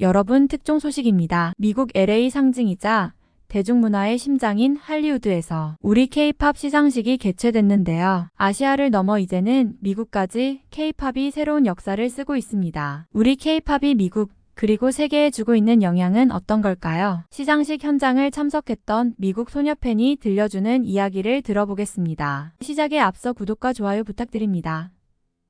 여러분 특종 소식입니다. 미국 LA 상징이자 대중문화의 심장인 할리우드에서 우리 K-팝 시상식이 개최됐는데요. 아시아를 넘어 이제는 미국까지 K-팝이 새로운 역사를 쓰고 있습니다. 우리 K-팝이 미국 그리고 세계에 주고 있는 영향은 어떤 걸까요? 시상식 현장을 참석했던 미국 소녀팬이 들려주는 이야기를 들어보겠습니다. 시작에 앞서 구독과 좋아요 부탁드립니다.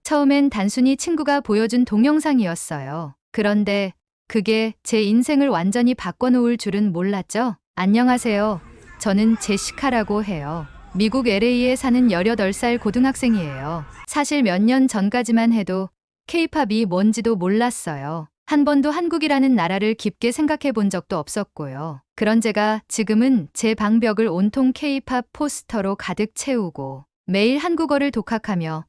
처음엔 단순히 친구가 보여준 동영상이었어요. 그런데 그게 제 인생을 완전히 바꿔놓을 줄은 몰랐죠? 안녕하세요. 저는 제시카라고 해요. 미국 LA에 사는 18살 고등학생이에요. 사실 몇 년 전까지만 해도 케이팝이 뭔지도 몰랐어요. 한 번도 한국이라는 나라를 깊게 생각해 본 적도 없었고요. 그런 제가 지금은 제 방벽을 온통 케이팝 포스터로 가득 채우고 매일 한국어를 독학하며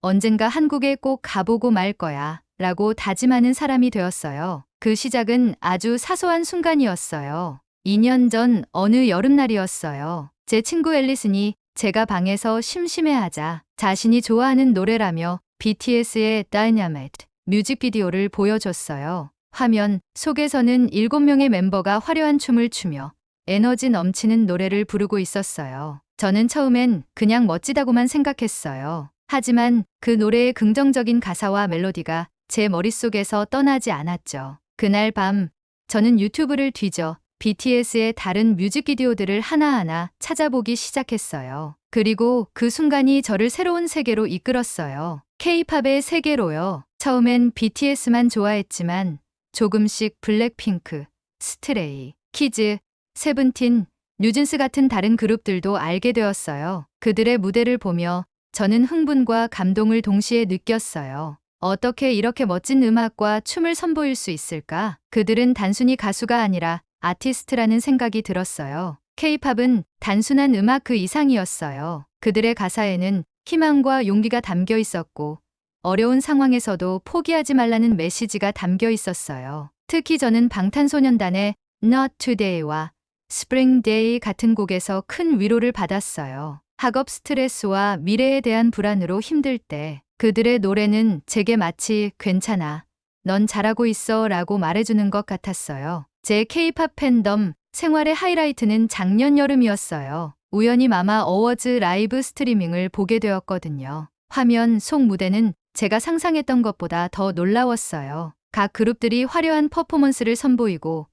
언젠가 한국에 꼭 가보고 말 거야 라고 다짐하는 사람이 되었어요. 그 시작은 아주 사소한 순간이었어요. 2년 전 어느 여름날이었어요. 제 친구 앨리슨이 제가 방에서 심심해하자 자신이 좋아하는 노래라며 BTS의 Dynamite 뮤직비디오를 보여줬어요. 화면 속에서는 7명의 멤버가 화려한 춤을 추며 에너지 넘치는 노래를 부르고 있었어요. 저는 처음엔 그냥 멋지다고만 생각했어요. 하지만 그 노래의 긍정적인 가사와 멜로디가 제 머릿속에서 떠나지 않았죠. 그날 밤 저는 유튜브를 뒤져 BTS의 다른 뮤직비디오들을 하나하나 찾아보기 시작했어요. 그리고 그 순간이 저를 새로운 세계로 이끌었어요. K-팝의 세계로요. 처음엔 BTS만 좋아했지만 조금씩 블랙핑크, 스트레이, 키즈, 세븐틴, 뉴진스 같은 다른 그룹들도 알게 되었어요. 그들의 무대를 보며 저는 흥분과 감동을 동시에 느꼈어요. 어떻게 이렇게 멋진 음악과 춤을 선보일 수 있을까? 그들은 단순히 가수가 아니라 아티스트라는 생각이 들었어요. K-팝은 단순한 음악 그 이상이었어요. 그들의 가사에는 희망과 용기가 담겨 있었고 어려운 상황에서도 포기하지 말라는 메시지가 담겨 있었어요. 특히 저는 방탄소년단의 Not Today와 Spring Day 같은 곡에서 큰 위로를 받았어요. 학업 스트레스와 미래에 대한 불안으로 힘들 때 그들의 노래는 제게 마치 괜찮아, 넌 잘하고 있어 라고 말해주는 것 같았어요. 제 K-팝 팬덤 생활의 하이라이트는 작년 여름이었어요. 우연히 마마 어워즈 라이브 스트리밍을 보게 되었거든요. 화면 속 무대는 제가 상상했던 것보다 더 놀라웠어요. 각 그룹들이 화려한 퍼포먼스를 선보이고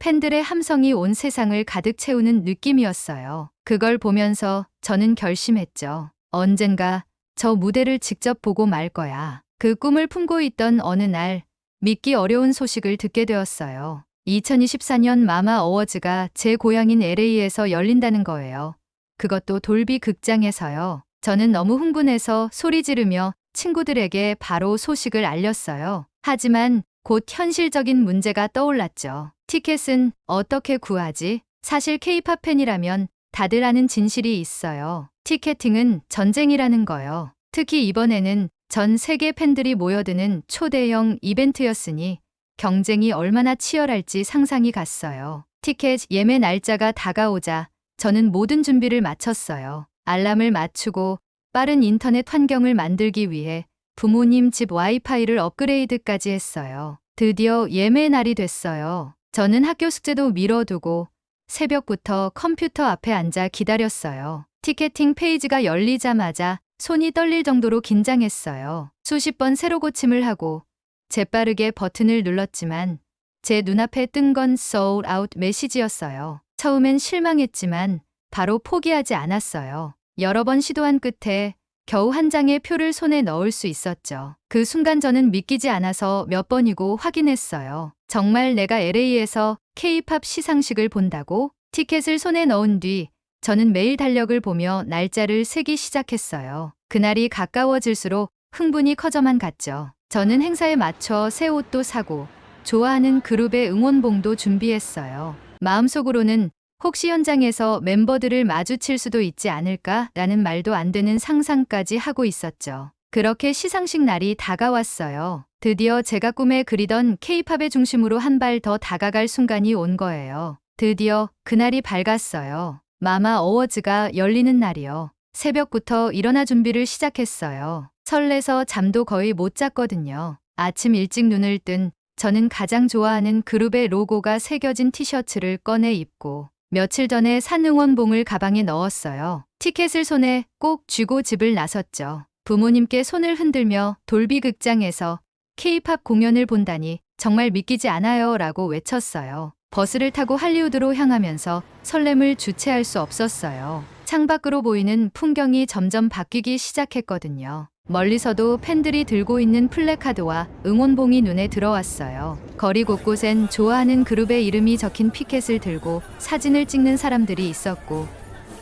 팬들의 함성이 온 세상을 가득 채우는 느낌이었어요. 그걸 보면서 저는 결심했죠. 언젠가 저 무대를 직접 보고 말 거야. 그 꿈을 품고 있던 어느 날 믿기 어려운 소식을 듣게 되었어요. 2024년 마마 어워즈가 제 고향인 LA에서 열린다는 거예요. 그것도 돌비 극장에서요. 저는 너무 흥분해서 소리 지르며 친구들에게 바로 소식을 알렸어요. 하지만 곧 현실적인 문제가 떠올랐죠. 티켓은 어떻게 구하지? 사실 케이팝 팬이라면 다들 아는 진실이 있어요. 티켓팅은 전쟁이라는 거요. 특히 이번에는 전 세계 팬들이 모여드는 초대형 이벤트였으니 경쟁이 얼마나 치열할지 상상이 갔어요. 티켓 예매 날짜가 다가오자 저는 모든 준비를 마쳤어요. 알람을 맞추고 빠른 인터넷 환경을 만들기 위해 부모님 집 와이파이를 업그레이드까지 했어요. 드디어 예매 날이 됐어요. 저는 학교 숙제도 미뤄두고 새벽부터 컴퓨터 앞에 앉아 기다렸어요. 티켓팅 페이지가 열리자마자 손이 떨릴 정도로 긴장했어요. 수십 번 새로 고침을 하고 재빠르게 버튼을 눌렀지만 제 눈앞에 뜬 건 sold out 메시지였어요. 처음엔 실망했지만 바로 포기하지 않았어요. 여러 번 시도한 끝에 겨우 한 장의 표를 손에 넣을 수 있었죠. 그 순간 저는 믿기지 않아서 몇 번이고 확인했어요. 정말 내가 LA에서 K-팝 시상식을 본다고? 티켓을 손에 넣은 뒤 저는 매일 달력을 보며 날짜를 세기 시작했어요. 그날이 가까워질수록 흥분이 커져만 갔죠. 저는 행사에 맞춰 새 옷도 사고 좋아하는 그룹의 응원봉도 준비했어요. 마음속으로는 혹시 현장에서 멤버들을 마주칠 수도 있지 않을까라는 말도 안 되는 상상까지 하고 있었죠. 그렇게 시상식 날이 다가왔어요. 드디어 제가 꿈에 그리던 케이팝의 중심으로 한 발 더 다가갈 순간이 온 거예요. 드디어 그날이 밝았어요. 마마 어워즈가 열리는 날이요. 새벽부터 일어나 준비를 시작했어요. 설레서 잠도 거의 못 잤거든요. 아침 일찍 눈을 뜬 저는 가장 좋아하는 그룹의 로고가 새겨진 티셔츠를 꺼내 입고 며칠 전에 산 응원봉을 가방에 넣었어요. 티켓을 손에 꼭 쥐고 집을 나섰죠. 부모님께 손을 흔들며 돌비 극장에서 K-팝 공연을 본다니 정말 믿기지 않아요 라고 외쳤어요. 버스를 타고 할리우드로 향하면서 설렘을 주체할 수 없었어요. 창밖으로 보이는 풍경이 점점 바뀌기 시작했거든요. 멀리서도 팬들이 들고 있는 플래카드와 응원봉이 눈에 들어왔어요. 거리 곳곳엔 좋아하는 그룹의 이름이 적힌 피켓을 들고 사진을 찍는 사람들이 있었고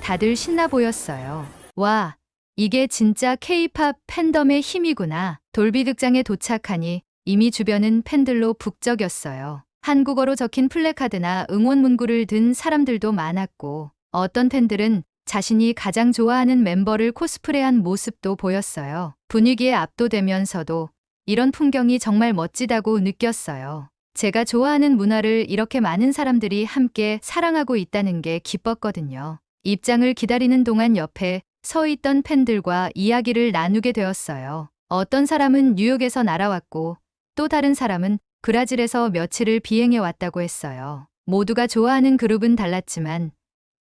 다들 신나 보였어요. 와, 이게 진짜 K-팝 팬덤의 힘이구나. 돌비 극장에 도착하니 이미 주변은 팬들로 북적였어요. 한국어로 적힌 플래카드나 응원 문구를 든 사람들도 많았고 어떤 팬들은 자신이 가장 좋아하는 멤버를 코스프레한 모습도 보였어요. 분위기에 압도되면서도 이런 풍경이 정말 멋지다고 느꼈어요. 제가 좋아하는 문화를 이렇게 많은 사람들이 함께 사랑하고 있다는 게 기뻤거든요. 입장을 기다리는 동안 옆에 서 있던 팬들과 이야기를 나누게 되었어요. 어떤 사람은 뉴욕에서 날아왔고 또 다른 사람은 브라질에서 며칠을 비행해 왔다고 했어요. 모두가 좋아하는 그룹은 달랐지만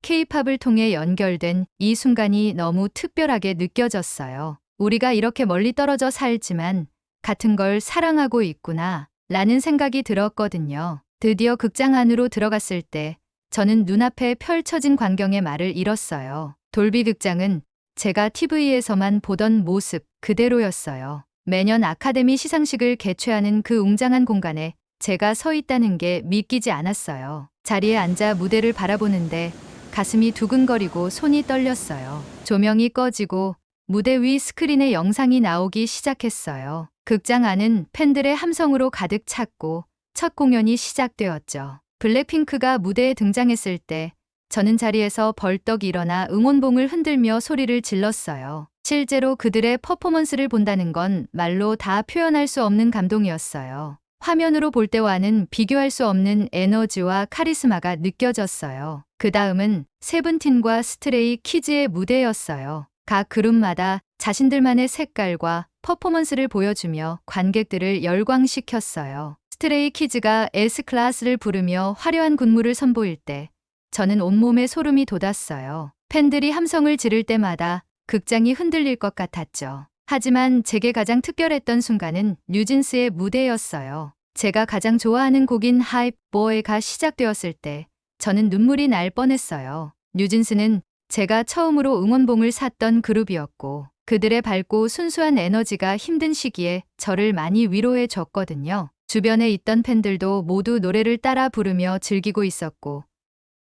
K-팝을 통해 연결된 이 순간이 너무 특별하게 느껴졌어요. 우리가 이렇게 멀리 떨어져 살지만 같은 걸 사랑하고 있구나 라는 생각이 들었거든요. 드디어 극장 안으로 들어갔을 때 저는 눈앞에 펼쳐진 광경의 말을 잃었어요. 돌비 극장은 제가 TV에서만 보던 모습 그대로였어요. 매년 아카데미 시상식을 개최하는 그 웅장한 공간에 제가 서 있다는 게 믿기지 않았어요. 자리에 앉아 무대를 바라보는데 가슴이 두근거리고 손이 떨렸어요. 조명이 꺼지고 무대 위 스크린에 영상이 나오기 시작했어요. 극장 안은 팬들의 함성으로 가득 찼고 첫 공연이 시작되었죠. 블랙핑크가 무대에 등장했을 때 저는 자리에서 벌떡 일어나 응원봉을 흔들며 소리를 질렀어요. 실제로 그들의 퍼포먼스를 본다는 건 말로 다 표현할 수 없는 감동이었어요. 화면으로 볼 때와는 비교할 수 없는 에너지와 카리스마가 느껴졌어요. 그 다음은 세븐틴과 스트레이 키즈의 무대였어요. 각 그룹마다 자신들만의 색깔과 퍼포먼스를 보여주며 관객들을 열광시켰어요. 스트레이 키즈가 S클래스를 부르며 화려한 군무를 선보일 때 저는 온몸에 소름이 돋았어요. 팬들이 함성을 지를 때마다 극장이 흔들릴 것 같았죠. 하지만 제게 가장 특별했던 순간은 뉴진스의 무대였어요. 제가 가장 좋아하는 곡인 하이프 보이가 시작되었을 때 저는 눈물이 날 뻔했어요. 뉴진스는 제가 처음으로 응원봉을 샀던 그룹이었고 그들의 밝고 순수한 에너지가 힘든 시기에 저를 많이 위로해 줬거든요. 주변에 있던 팬들도 모두 노래를 따라 부르며 즐기고 있었고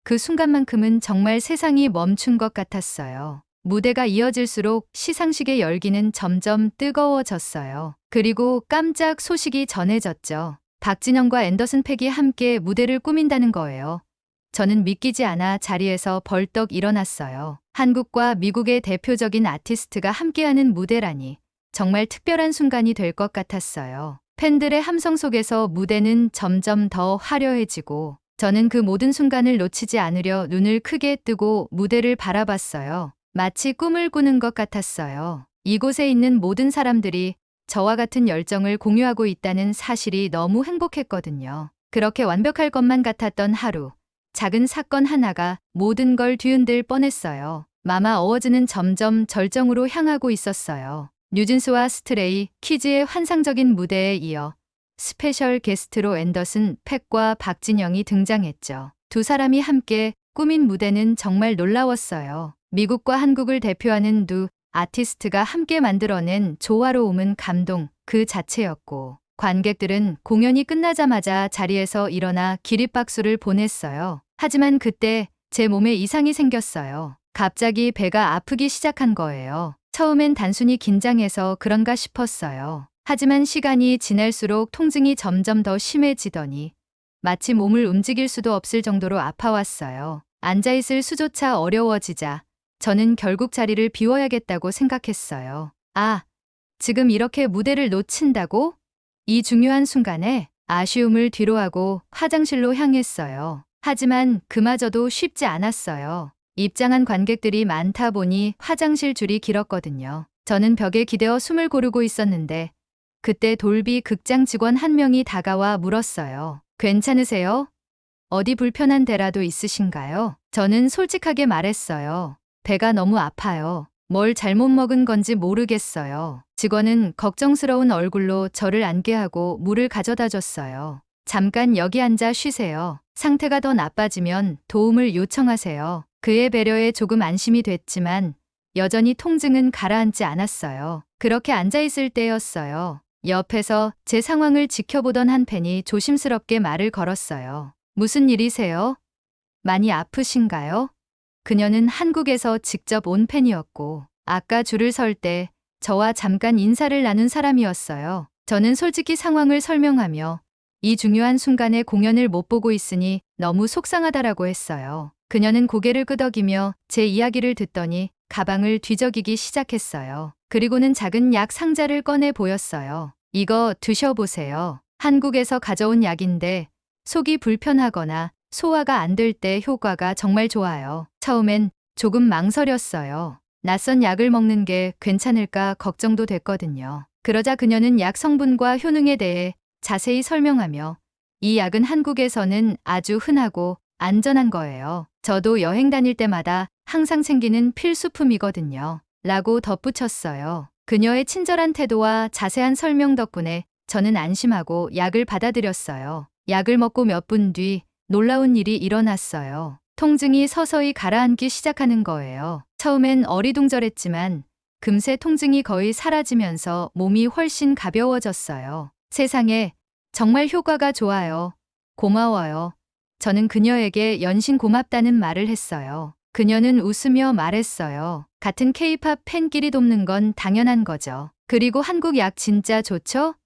그 순간만큼은 정말 세상이 멈춘 것 같았어요. 무대가 이어질수록 시상식의 열기는 점점 뜨거워졌어요. 그리고 깜짝 소식이 전해졌죠. 박진영과 앤더슨 팩이 함께 무대를 꾸민다는 거예요. 저는 믿기지 않아 자리에서 벌떡 일어났어요. 한국과 미국의 대표적인 아티스트가 함께하는 무대라니 정말 특별한 순간이 될 것 같았어요. 팬들의 함성 속에서 무대는 점점 더 화려해지고 저는 그 모든 순간을 놓치지 않으려 눈을 크게 뜨고 무대를 바라봤어요. 마치 꿈을 꾸는 것 같았어요. 이곳에 있는 모든 사람들이 저와 같은 열정을 공유하고 있다는 사실이 너무 행복했거든요. 그렇게 완벽할 것만 같았던 하루. 작은 사건 하나가 모든 걸 뒤흔들 뻔했어요. 마마 어워즈는 점점 절정으로 향하고 있었어요. 뉴진스와 스트레이, 키즈의 환상적인 무대에 이어 스페셜 게스트로 앤더슨, 팩과 박진영이 등장했죠. 두 사람이 함께 꾸민 무대는 정말 놀라웠어요. 미국과 한국을 대표하는 두 아티스트가 함께 만들어낸 조화로움은 감동 그 자체였고 관객들은 공연이 끝나자마자 자리에서 일어나 기립박수를 보냈어요. 하지만 그때 제 몸에 이상이 생겼어요. 갑자기 배가 아프기 시작한 거예요. 처음엔 단순히 긴장해서 그런가 싶었어요. 하지만 시간이 지날수록 통증이 점점 더 심해지더니 마치 몸을 움직일 수도 없을 정도로 아파왔어요. 앉아있을 수조차 어려워지자 저는 결국 자리를 비워야겠다고 생각했어요. 아, 지금 이렇게 무대를 놓친다고? 이 중요한 순간에 아쉬움을 뒤로하고 화장실로 향했어요. 하지만 그마저도 쉽지 않았어요. 입장한 관객들이 많다 보니 화장실 줄이 길었거든요. 저는 벽에 기대어 숨을 고르고 있었는데 그때 돌비 극장 직원 한 명이 다가와 물었어요. 괜찮으세요? 어디 불편한 데라도 있으신가요? 저는 솔직하게 말했어요. 배가 너무 아파요. 뭘 잘못 먹은 건지 모르겠어요. 직원은 걱정스러운 얼굴로 저를 앉게 하고 물을 가져다 줬어요. 잠깐 여기 앉아 쉬세요. 상태가 더 나빠지면 도움을 요청하세요. 그의 배려에 조금 안심이 됐지만 여전히 통증은 가라앉지 않았어요. 그렇게 앉아있을 때였어요. 옆에서 제 상황을 지켜보던 한 팬이 조심스럽게 말을 걸었어요. 무슨 일이세요? 많이 아프신가요? 그녀는 한국에서 직접 온 팬이었고, 아까 줄을 설 때 저와 잠깐 인사를 나눈 사람이었어요. 저는 솔직히 상황을 설명하며 이 중요한 순간에 공연을 못 보고 있으니 너무 속상하다라고 했어요. 그녀는 고개를 끄덕이며 제 이야기를 듣더니 가방을 뒤적이기 시작했어요. 그리고는 작은 약 상자를 꺼내 보였어요. 이거 드셔보세요. 한국에서 가져온 약인데 속이 불편하거나 소화가 안 될 때 효과가 정말 좋아요. 처음엔 조금 망설였어요. 낯선 약을 먹는 게 괜찮을까 걱정도 됐거든요. 그러자 그녀는 약 성분과 효능에 대해 자세히 설명하며 이 약은 한국에서는 아주 흔하고 안전한 거예요. 저도 여행 다닐 때마다 항상 챙기는 필수품이거든요. 라고 덧붙였어요. 그녀의 친절한 태도와 자세한 설명 덕분에 저는 안심하고 약을 받아들였어요. 약을 먹고 몇 분 뒤 놀라운 일이 일어났어요. 통증이 서서히 가라앉기 시작하는 거예요. 처음엔 어리둥절했지만 금세 통증이 거의 사라지면서 몸이 훨씬 가벼워졌어요. 세상에 정말 효과가 좋아요. 고마워요. 저는 그녀에게 연신 고맙다는 말을 했어요. 그녀는 웃으며 말했어요. 같은 케이팝 팬끼리 돕는 건 당연한 거죠. 그리고 한국 약 진짜 좋죠?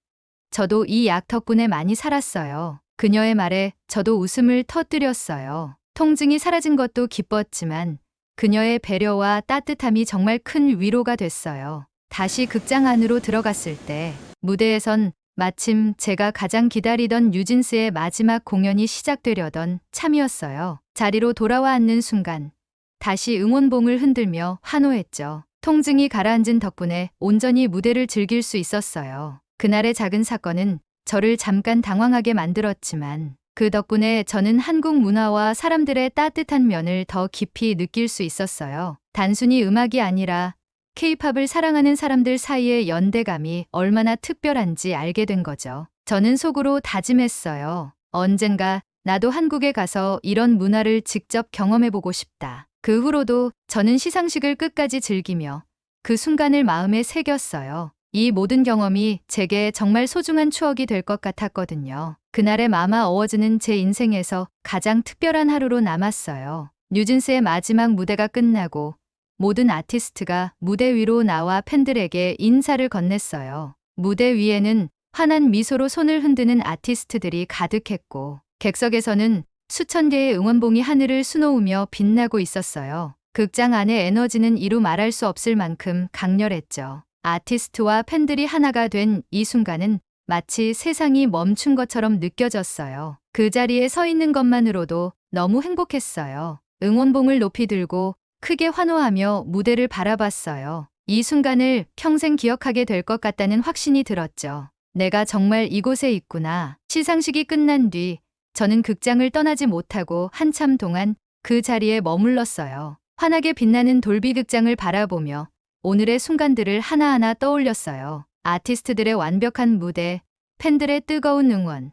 저도 이 약 덕분에 많이 살았어요. 그녀의 말에 저도 웃음을 터뜨렸어요. 통증이 사라진 것도 기뻤지만 그녀의 배려와 따뜻함이 정말 큰 위로가 됐어요. 다시 극장 안으로 들어갔을 때 무대에선 마침 제가 가장 기다리던 뉴진스의 마지막 공연이 시작되려던 참이었어요. 자리로 돌아와 앉는 순간 다시 응원봉을 흔들며 환호했죠. 통증이 가라앉은 덕분에 온전히 무대를 즐길 수 있었어요. 그날의 작은 사건은 저를 잠깐 당황하게 만들었지만 그 덕분에 저는 한국 문화와 사람들의 따뜻한 면을 더 깊이 느낄 수 있었어요. 단순히 음악이 아니라 케이팝을 사랑하는 사람들 사이의 연대감이 얼마나 특별한지 알게 된 거죠. 저는 속으로 다짐했어요. 언젠가 나도 한국에 가서 이런 문화를 직접 경험해보고 싶다. 그 후로도 저는 시상식을 끝까지 즐기며 그 순간을 마음에 새겼어요. 이 모든 경험이 제게 정말 소중한 추억이 될 것 같았거든요. 그날의 마마 어워즈는 제 인생에서 가장 특별한 하루로 남았어요. 뉴진스의 마지막 무대가 끝나고 모든 아티스트가 무대 위로 나와 팬들에게 인사를 건넸어요. 무대 위에는 환한 미소로 손을 흔드는 아티스트들이 가득했고 객석에서는 수천 개의 응원봉이 하늘을 수놓으며 빛나고 있었어요. 극장 안의 에너지는 이루 말할 수 없을 만큼 강렬했죠. 아티스트와 팬들이 하나가 된 이 순간은 마치 세상이 멈춘 것처럼 느껴졌어요. 그 자리에 서 있는 것만으로도 너무 행복했어요. 응원봉을 높이 들고 크게 환호하며 무대를 바라봤어요. 이 순간을 평생 기억하게 될 것 같다는 확신이 들었죠. 내가 정말 이곳에 있구나. 시상식이 끝난 뒤 저는 극장을 떠나지 못하고 한참 동안 그 자리에 머물렀어요. 환하게 빛나는 돌비 극장을 바라보며 오늘의 순간들을 하나하나 떠올렸어요. 아티스트들의 완벽한 무대, 팬들의 뜨거운 응원,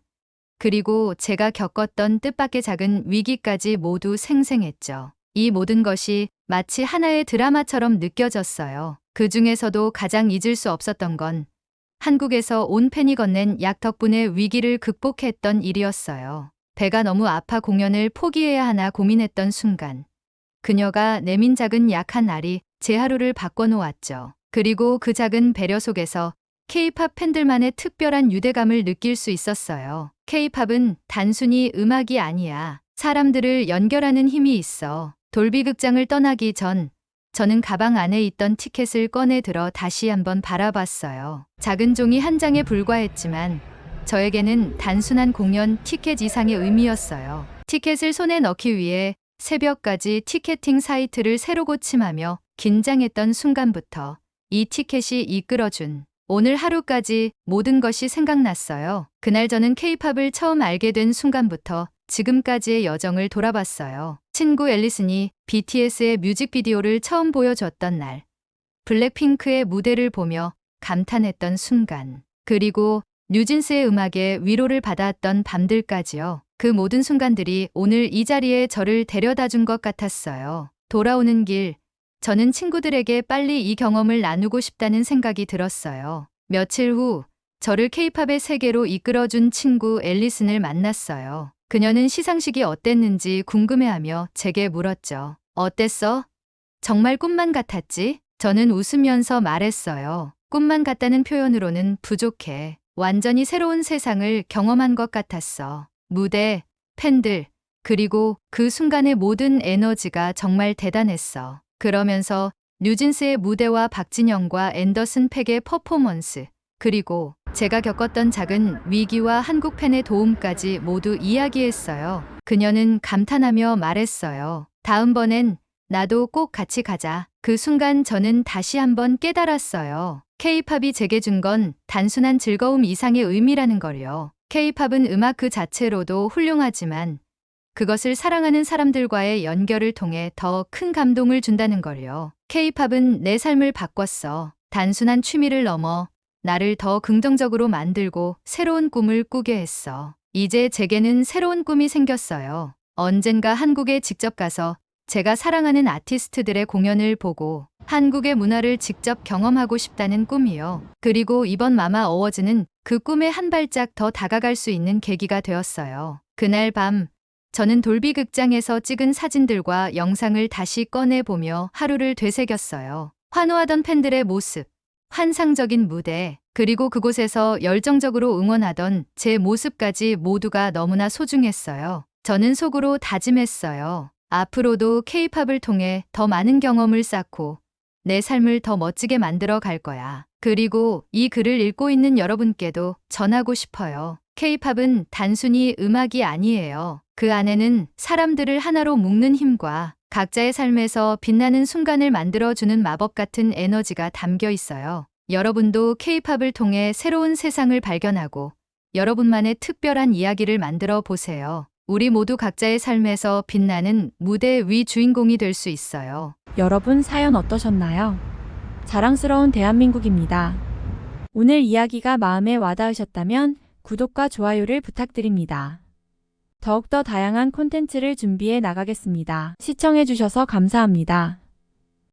그리고 제가 겪었던 뜻밖의 작은 위기까지 모두 생생했죠. 이 모든 것이 마치 하나의 드라마처럼 느껴졌어요. 그 중에서도 가장 잊을 수 없었던 건 한국에서 온 팬이 건넨 약 덕분에 위기를 극복했던 일이었어요. 배가 너무 아파 공연을 포기해야 하나 고민했던 순간. 그녀가 내민 작은 약 한 알이 제 하루를 바꿔놓았죠. 그리고 그 작은 배려 속에서 케이팝 팬들만의 특별한 유대감을 느낄 수 있었어요. 케이팝은 단순히 음악이 아니야. 사람들을 연결하는 힘이 있어. 돌비 극장을 떠나기 전 저는 가방 안에 있던 티켓을 꺼내 들어 다시 한번 바라봤어요. 작은 종이 한 장에 불과했지만 저에게는 단순한 공연 티켓 이상의 의미였어요. 티켓을 손에 넣기 위해 새벽까지 티켓팅 사이트를 새로 고침하며 긴장했던 순간부터 이 티켓이 이끌어준 오늘 하루까지 모든 것이 생각났어요. 그날 저는 케이팝을 처음 알게 된 순간부터 지금까지의 여정을 돌아봤어요. 친구 앨리슨이 BTS의 뮤직비디오를 처음 보여줬던 날, 블랙핑크의 무대를 보며 감탄했던 순간, 그리고 뉴진스의 음악에 위로를 받았던 밤들까지요. 그 모든 순간들이 오늘 이 자리에 저를 데려다 준 것 같았어요. 돌아오는 길, 저는 친구들에게 빨리 이 경험을 나누고 싶다는 생각이 들었어요. 며칠 후, 저를 케이팝의 세계로 이끌어준 친구 앨리슨을 만났어요. 그녀는 시상식이 어땠는지 궁금해하며 제게 물었죠. 어땠어? 정말 꿈만 같았지? 저는 웃으면서 말했어요. 꿈만 같다는 표현으로는 부족해. 완전히 새로운 세상을 경험한 것 같았어. 무대, 팬들, 그리고 그 순간의 모든 에너지가 정말 대단했어. 그러면서 뉴진스의 무대와 박진영과 앤더슨 팩의 퍼포먼스, 그리고 제가 겪었던 작은 위기와 한국 팬의 도움까지 모두 이야기했어요. 그녀는 감탄하며 말했어요. 다음번엔 나도 꼭 같이 가자. 그 순간 저는 다시 한번 깨달았어요. 케이팝이 제게 준 건 단순한 즐거움 이상의 의미라는 걸요. 케이팝은 음악 그 자체로도 훌륭하지만 그것을 사랑하는 사람들과의 연결을 통해 더 큰 감동을 준다는 걸요. 케이팝은 내 삶을 바꿨어. 단순한 취미를 넘어 나를 더 긍정적으로 만들고 새로운 꿈을 꾸게 했어. 이제 제게는 새로운 꿈이 생겼어요. 언젠가 한국에 직접 가서 제가 사랑하는 아티스트들의 공연을 보고 한국의 문화를 직접 경험하고 싶다는 꿈이요. 그리고 이번 마마 어워즈는 그 꿈에 한 발짝 더 다가갈 수 있는 계기가 되었어요. 그날 밤, 저는 돌비 극장에서 찍은 사진들과 영상을 다시 꺼내보며 하루를 되새겼어요. 환호하던 팬들의 모습, 환상적인 무대, 그리고 그곳에서 열정적으로 응원하던 제 모습까지 모두가 너무나 소중했어요. 저는 속으로 다짐했어요. 앞으로도 케이팝을 통해 더 많은 경험을 쌓고 내 삶을 더 멋지게 만들어 갈 거야. 그리고 이 글을 읽고 있는 여러분께도 전하고 싶어요. 케이팝은 단순히 음악이 아니에요. 그 안에는 사람들을 하나로 묶는 힘과 각자의 삶에서 빛나는 순간을 만들어주는 마법 같은 에너지가 담겨 있어요. 여러분도 케이팝을 통해 새로운 세상을 발견하고 여러분만의 특별한 이야기를 만들어 보세요. 우리 모두 각자의 삶에서 빛나는 무대 위 주인공이 될 수 있어요. 여러분 사연 어떠셨나요? 자랑스러운 대한민국입니다. 오늘 이야기가 마음에 와닿으셨다면 구독과 좋아요를 부탁드립니다. 더욱더 다양한 콘텐츠를 준비해 나가겠습니다. 시청해주셔서 감사합니다.